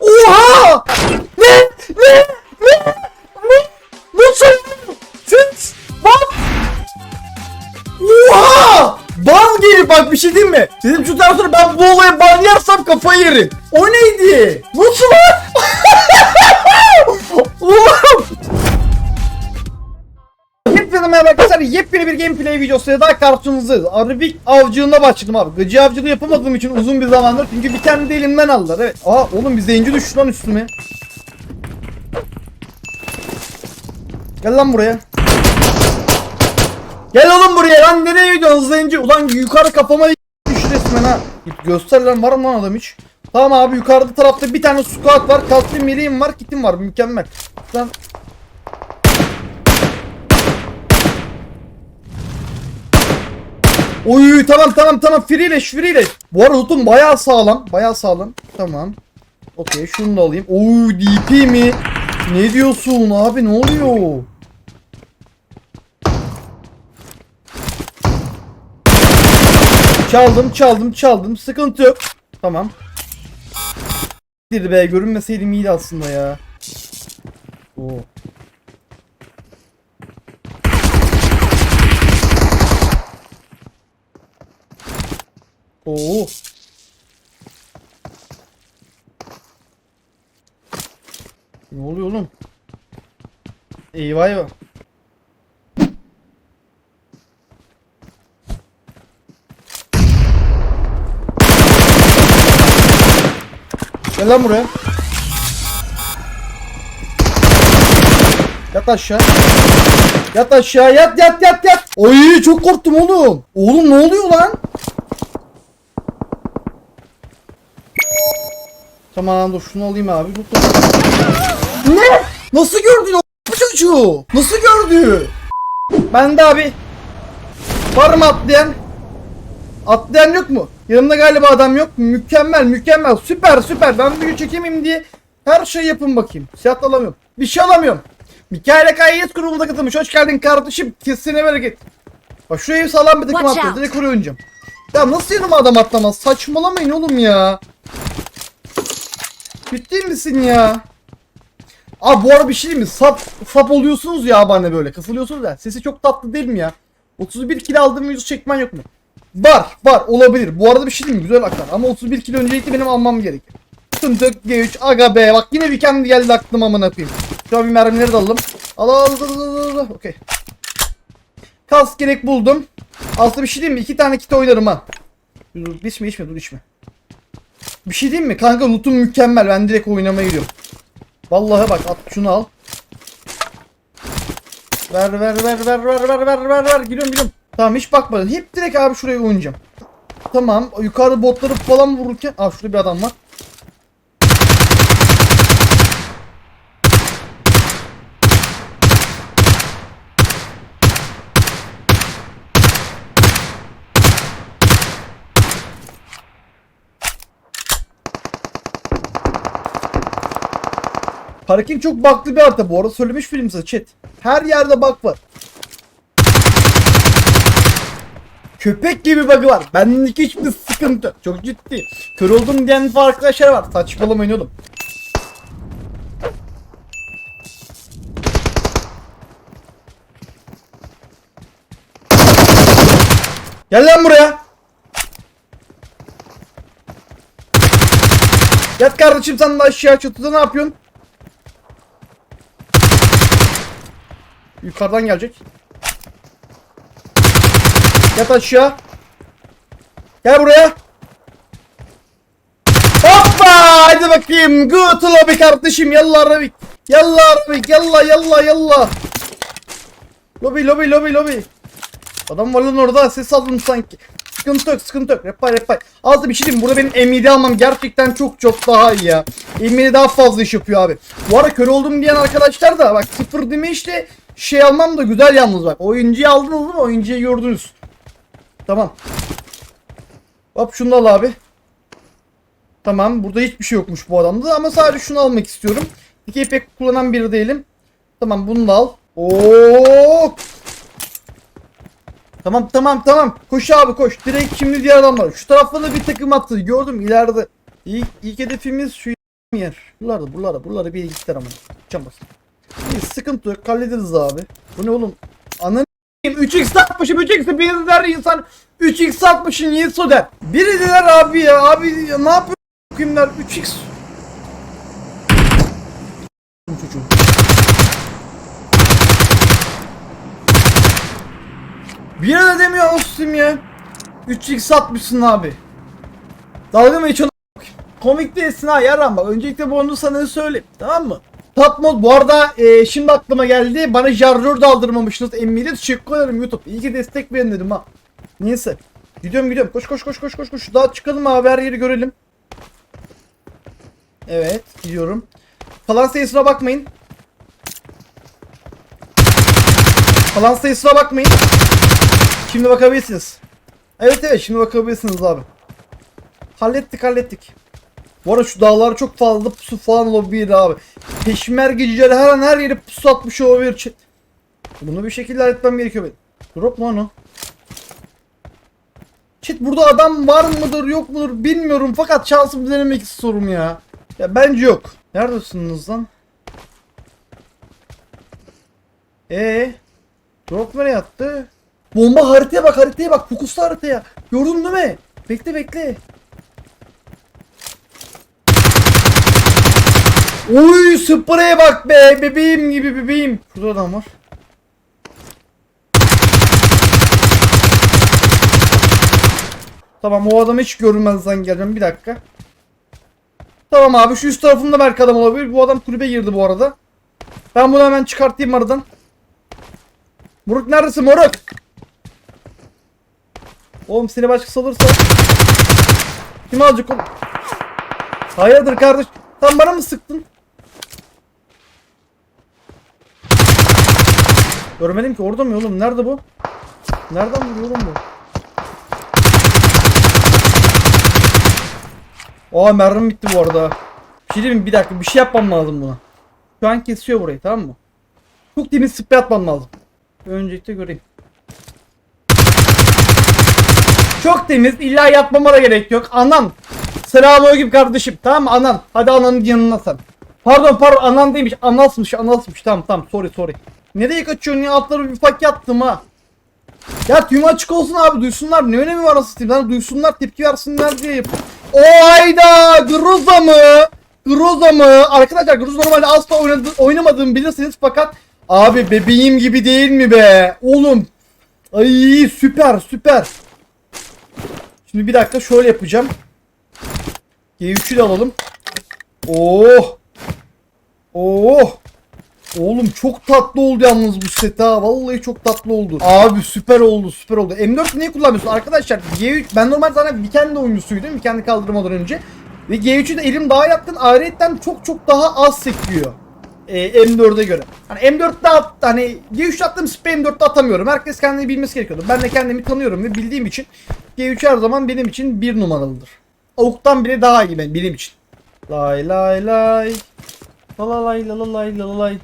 Oha! Ne? Ne? Ne? Ne? Nasıl? Siz? Bak! Oha! Ban gelir bak bir şey diyeyim mi? Dedim şu taraftan ben bu olaya ban yersem kafayı yerim. O neydi? Nasıl lan? Videosuyla daha karşınızdayız. Arabik avcılığına başladım abi. Gıcı avcılığı yapamadığım için uzun bir zamandır. Çünkü bir tane de elimden aldılar. Evet. Aa oğlum bir zenci düştü lan üstüme. Gel lan buraya. Gel oğlum buraya lan nereye gidiyorsun zenci? Ulan yukarı kafama düştü resmen ha. Göster lan var mı lan adam hiç? Tamam abi yukarıda tarafta bir tane squat var. Kalktım meleğim var. Kitim var. Mükemmel. Lan Oy tamam tamam tamam freeleş freeleş. Bu arada lootum bayağı sağlam. Bayağı sağlam. Tamam. Okey şunu da alayım. Oy DP mi? Ne diyorsun abi ne oluyor? Çaldım çaldım çaldım sıkıntı yok. Tamam. Bir be görünmeseydim iyiydi aslında ya. Oo. Oo. Ne oluyor oğlum? Eyvah eyvah. Gel lan buraya. Yat aşağı. Yat aşağı yat yat yat yat. Oy çok korktum oğlum. Oğlum ne oluyor lan? Tamam dur şunu alayım abi. Ne? Nasıl gördün o çocuğu? Nasıl gördü? Ben de abi. Var mı atlayan? Atlayan yok mu? Yanımda galiba adam yok. Mükemmel mükemmel süper süper. Ben video çekemeyim diye her şeyi yapın bakayım. Silah alamıyorum. Bir şey alamıyorum. Mikael Kayyet grubuna katılmış. Hoş geldin kardeşim. Kesine bereket. Bak şu ev sağlam bir takım out. Direkt oraya oynayacağım. Ya nasıl yanıma adam atlamaz? Saçmalamayın oğlum ya. Ciddi misin ya? Abi bu arada bir şey mi? Sap, sap oluyorsunuz ya bana böyle. Kısılıyorsunuz ya. Sesi çok tatlı değil mi ya? 31 kilo aldığım yüzü çekmen yok mu? Var var olabilir. Bu arada bir şey mi? Güzel aktar. Ama 31 kilo öncelikle benim almam gerekir. Sıkıntı yok G3 aga be. Bak yine bir kendi geldi aklıma amına koyayım. Şu an bir mermileri de alalım. Al al al al al al. Okey. Kas gerek buldum. Aslında bir şey diyeyim mi? İki tane kit oynarım ha. Dur içme içme dur içme. Bir şey diyeyim mi? Kanka lootum mükemmel. Ben direkt oynamaya gidiyorum. Vallahi bak at şunu al. Ver ver ver ver ver ver ver ver ver gidiyorum gidiyorum. Tamam hiç bakmadım. Hep direkt abi şuraya oynayacağım. Tamam yukarıda botları falan vururken. Aa şurada bir adam var. Parking çok baklı bir harita bu arada söylemiş film size chat. Her yerde bak var. Köpek gibi bug'ı var. Benlik hiçbir sıkıntı. Çok ciddi. Kör oldum diyen arkadaşlar var. Saçmalamayın oğlum. Gel lan buraya. Yat kardeşim sen de aşağı çatıda ne yapıyorsun? Yukarıdan gelecek. Yat aşağı. Gel buraya. Hoppa! Hadi bakayım. Good lobby kardeşim. Yallah Arabik. Yallah Arabik. Yallah yallah yallah. Lobi lobi lobi lobi. Adam var lan orada. Ses aldım sanki. Sıkıntı yok sıkıntı yok. Repay repay. Az bir şey diyeyim. Burada benim M7 almam gerçekten çok çok daha iyi ya. M7 daha fazla iş yapıyor abi. Bu ara kör oldum diyen arkadaşlar da bak sıfır deme işte şey almam da güzel yalnız bak. Oyuncuyu aldınız mı? Oyuncuyu gördünüz. Tamam. Hop şunu al abi. Tamam burada hiçbir şey yokmuş bu adamda ama sadece şunu almak istiyorum. Dikey pek kullanan biri değilim. Tamam bunu da al. Oo! Tamam tamam tamam. Koş abi koş. Direkt şimdi diğer adamlar. Şu tarafta da bir takım attı. Gördüm ileride. İlk, ilk hedefimiz şu yer. Buralarda buralarda buralarda bir gittiler ama. Çamur. İyi, sıkıntı yok hallederiz abi. Bu ne oğlum? Ananı 3x atmışım 3x'i bir der insan 3x atmışın Yeso der. Biri der abi ya abi ya, ne yapıyor kimler 3x çocuğum. Bir de demiyor olsun ya. 3x atmışsın abi. Dalga mı geçiyorsun? Komik değilsin ha yaran bak. Öncelikle bu onu sana söyleyeyim. Tamam mı? Top mod bu arada e, şimdi aklıma geldi. Bana jarjör da aldırmamışsınız. Emmiyle teşekkür ederim YouTube. İyi ki destek verin dedim ha. Neyse. Gidiyorum gidiyorum. Koş koş koş koş koş koş. Daha çıkalım abi her yeri görelim. Evet gidiyorum. Falan sayısına bakmayın. Falan sayısına bakmayın. Şimdi bakabilirsiniz. Evet evet şimdi bakabilirsiniz abi. Hallettik hallettik. Bu arada şu dağlar çok fazla pusu falan olabilir abi. Peşmergeciler her an her yere pusu atmış olabilir. Bunu bir şekilde halletmem gerekiyor benim. Drop mu lan o? Chat burada adam var mıdır yok mudur bilmiyorum fakat şansımı denemek istiyorum ya. Ya bence yok. Neredesiniz lan? Ee, Drop nereye attı? Bomba haritaya bak haritaya bak fokuslu haritaya. Gördün değil mi? Bekle bekle. Oy spreye bak be bebeğim gibi bebeğim. Şurada adam var. Tamam o adamı hiç görünmezden geleceğim bir dakika. Tamam abi şu üst tarafında belki adam olabilir. Bu adam kulübe girdi bu arada. Ben bunu hemen çıkartayım aradan. Moruk neredesin moruk? Oğlum seni başkası alırsa Kim alacak oğlum? Hayırdır kardeş? Sen bana mı sıktın? Görmedim ki orada mı oğlum? Nerede bu? Nereden vuruyor oğlum bu? Aa mermim bitti bu arada. Bir şey diyeyim? Bir dakika bir şey yapmam lazım buna. Şu an kesiyor burayı tamam mı? Çok temiz sprey atmam lazım. Öncelikle göreyim. Çok temiz. illa yapmama da gerek yok. Anam. Selamünaleyküm kardeşim. Tamam mı anan? Hadi ananın yanına sen. Pardon pardon anan değilmiş. Anasmış anasmış. Tamam tamam sorry sorry. Nereye kaçıyorsun ya? Altları bir fak yattım ha. Ya tüm açık olsun abi duysunlar. Ne önemi var asıl Lan duysunlar tepki versinler diye yap. O hayda Groza mı? Groza mı? Arkadaşlar Groza normalde asla oynadı, oynamadığımı bilirsiniz fakat Abi bebeğim gibi değil mi be? Oğlum. Ay süper süper. Şimdi bir dakika şöyle yapacağım. G3'ü de alalım. Oh. Oh. Oğlum çok tatlı oldu yalnız bu set ha. Vallahi çok tatlı oldu. Abi süper oldu süper oldu. M4 niye kullanmıyorsun? Arkadaşlar G3 ben normal zaten Weekend oyuncusuydum. Weekend'i kaldırmadan önce. Ve G3'ü de elim daha yatkın. Ayrıyetten çok çok daha az sekiyor e, M4'e göre. Hani M4'te at, hani G3 attığım spray M4'te atamıyorum. Herkes kendini bilmesi gerekiyordu. Ben de kendimi tanıyorum ve bildiğim için G3 her zaman benim için bir numaralıdır. Avuktan bile daha iyi ben benim için. Lay lay lay. La la lay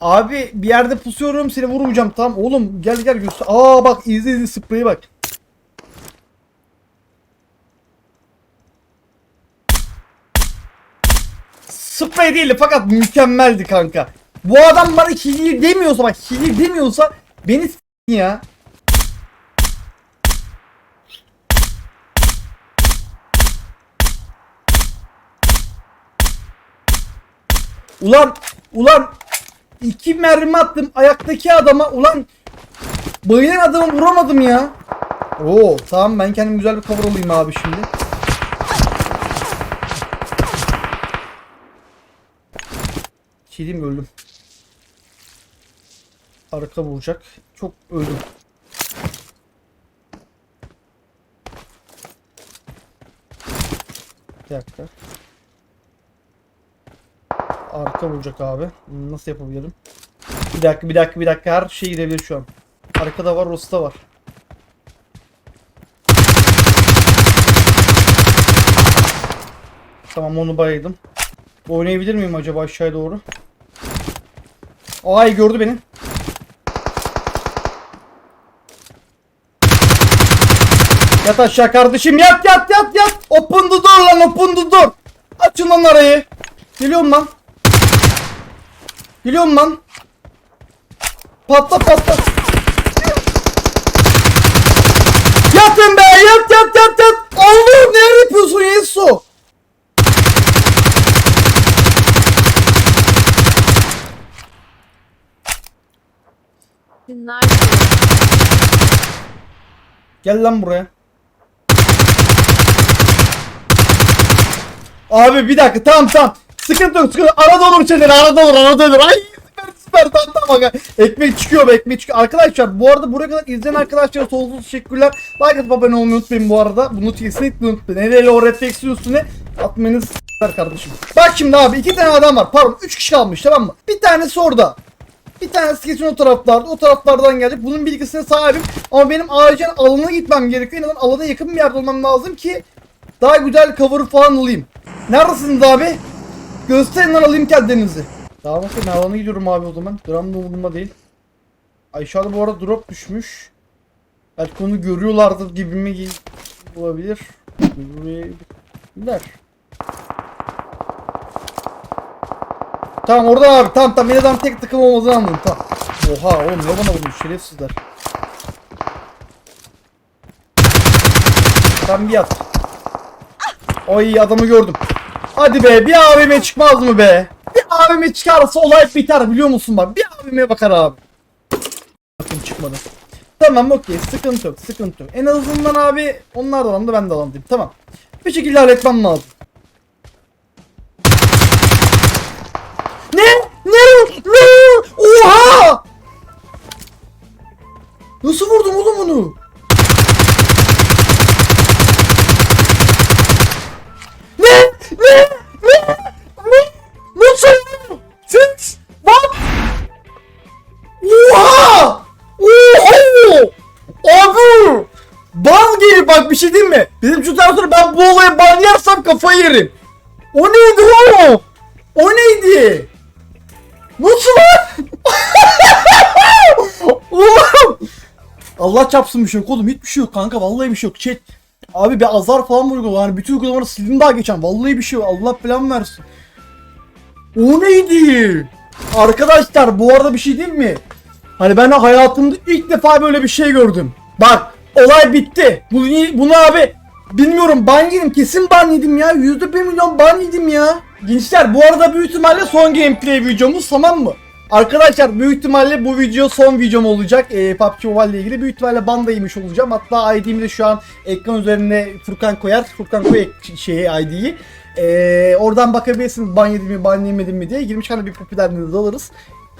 Abi bir yerde pusuyorum seni vurmayacağım tamam oğlum gel gel göster. Aa bak izle izle spreyi bak. Sprey değildi fakat mükemmeldi kanka. Bu adam bana hili demiyorsa bak hili demiyorsa beni s**in ya. Ulan ulan iki mermi attım ayaktaki adama ulan bayılan adamı vuramadım ya. Oo tamam ben kendim güzel bir cover olayım abi şimdi. Mi? öldüm. Arka vuracak. Çok öldüm. Bir dakika. Arka vuracak abi. Nasıl yapabilirim? Bir dakika bir dakika bir dakika her şey gidebilir şu an. Arkada var, Rosta var. Tamam onu bayıldım. Oynayabilir miyim acaba aşağıya doğru? Ay gördü beni. Yat aşağı kardeşim yat yat yat yat. Open the door lan open the door. Açın lan arayı. Geliyorum lan. Geliyorum lan. Patla patla. Yatın be yat yat yat yat. Allah'ım ne yapıyorsun Yesu? Dinler. Gel lan buraya. Abi bir dakika tamam tamam. Sıkıntı yok sıkıntı. Arada olur şeyler arada olur arada olur. Ay süper süper tamam. aga. Ekmek çıkıyor be ekmek çıkıyor. Arkadaşlar bu arada buraya kadar izleyen arkadaşlara sonsuz teşekkürler. Like atıp abone olmayı unutmayın bu arada. Bunu kesinlikle unutmayın. Hele hele o refleksiyon üstüne atmanız s**ler kardeşim. Bak şimdi abi iki tane adam var. Pardon üç kişi kalmış tamam mı? Bir tanesi orada. Bir tanesi kesin o taraflarda. O taraflardan gelecek. Bunun bilgisine sahibim. Ama benim acilen alana gitmem gerekiyor. Azından alana yakın bir yerde olmam lazım ki daha güzel cover falan alayım. Neredesiniz abi? Gösterin lan alayım kendinizi. Daha bakın ben gidiyorum abi o zaman. Dram da umurumda değil. Aşağıda bu arada drop düşmüş. Belki onu görüyorlardır gibi mi olabilir. Görüyorlar. Tamam orada abi tamam tamam yine adam tek takım olmadığını anladım tamam. Oha oğlum ne bana vurmuş şerefsizler. Tam bir yat. Ay adamı gördüm. Hadi be bir AVM çıkmaz mı be? Bir AVM çıkarsa olay biter biliyor musun bak. Bir AVM bakar abi. Bakın çıkmadı. Tamam okey sıkıntı yok sıkıntı yok. En azından abi onlar da alanda ben de alandayım tamam. Bir şekilde halletmem lazım. Ne? Ne? Ne? Oha! Nasıl vurdum oğlum onu? Ne? Ne? Ne? Nasıl? Siz? Bak! Oha! Oha! Abi! Ban gelir bak bir şey diyeyim mi? Bizim şu tarafta ben bu olaya ban yersem kafayı yerim. O neydi o? O neydi? Nasıl lan? Allah çapsın bir şey yok oğlum hiçbir şey yok kanka vallahi bir şey yok chat. Abi bir azar falan vuruyor yani bütün uygulamaları sildim daha geçen vallahi bir şey yok Allah plan versin. O neydi? Arkadaşlar bu arada bir şey diyeyim mi? Hani ben hayatımda ilk defa böyle bir şey gördüm. Bak olay bitti. Bunu, bunu abi bilmiyorum ban yedim kesin ban yedim ya. Yüzde bir milyon ban yedim ya. Gençler bu arada büyük ihtimalle son gameplay videomuz tamam mı? Arkadaşlar büyük ihtimalle bu video son videom olacak. Ee, PUBG Mobile ile ilgili büyük ihtimalle ban da yemiş olacağım. Hatta ID'mi de şu an ekran üzerine Furkan koyar. Furkan koy şeyi ID'yi. Ee, oradan bakabilirsiniz ban yedim mi ban yemedim mi diye. Girmiş hani bir popülerliğini de alırız.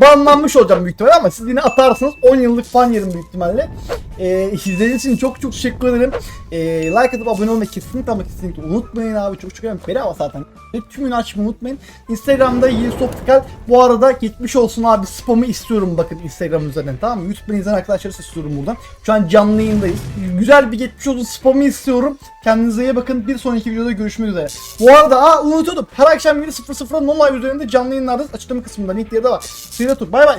Banlanmış olacağım büyük ihtimalle ama siz yine atarsınız 10 yıllık fan yerim büyük ihtimalle. Ee, izlediğiniz için çok çok teşekkür ederim. Ee, like atıp abone olmayı kesinlikle ama kesinlikle unutmayın abi çok çok önemli. Bedava zaten. Tümünü açmayı unutmayın. Instagram'da Yiğit Optikal. Bu arada gitmiş olsun abi spamı istiyorum bakın Instagram üzerinden tamam mı? YouTube'dan izleyen arkadaşları istiyorum buradan. Şu an canlı yayındayız. Güzel bir geçmiş olsun spamı istiyorum. Kendinize iyi bakın. Bir sonraki videoda görüşmek üzere. Bu arada aa unutuyordum. Her akşam 7.00'da Non Live üzerinde canlı yayınlardayız. Açıklama kısmında linkleri de var. Sivri tut. Bay bay.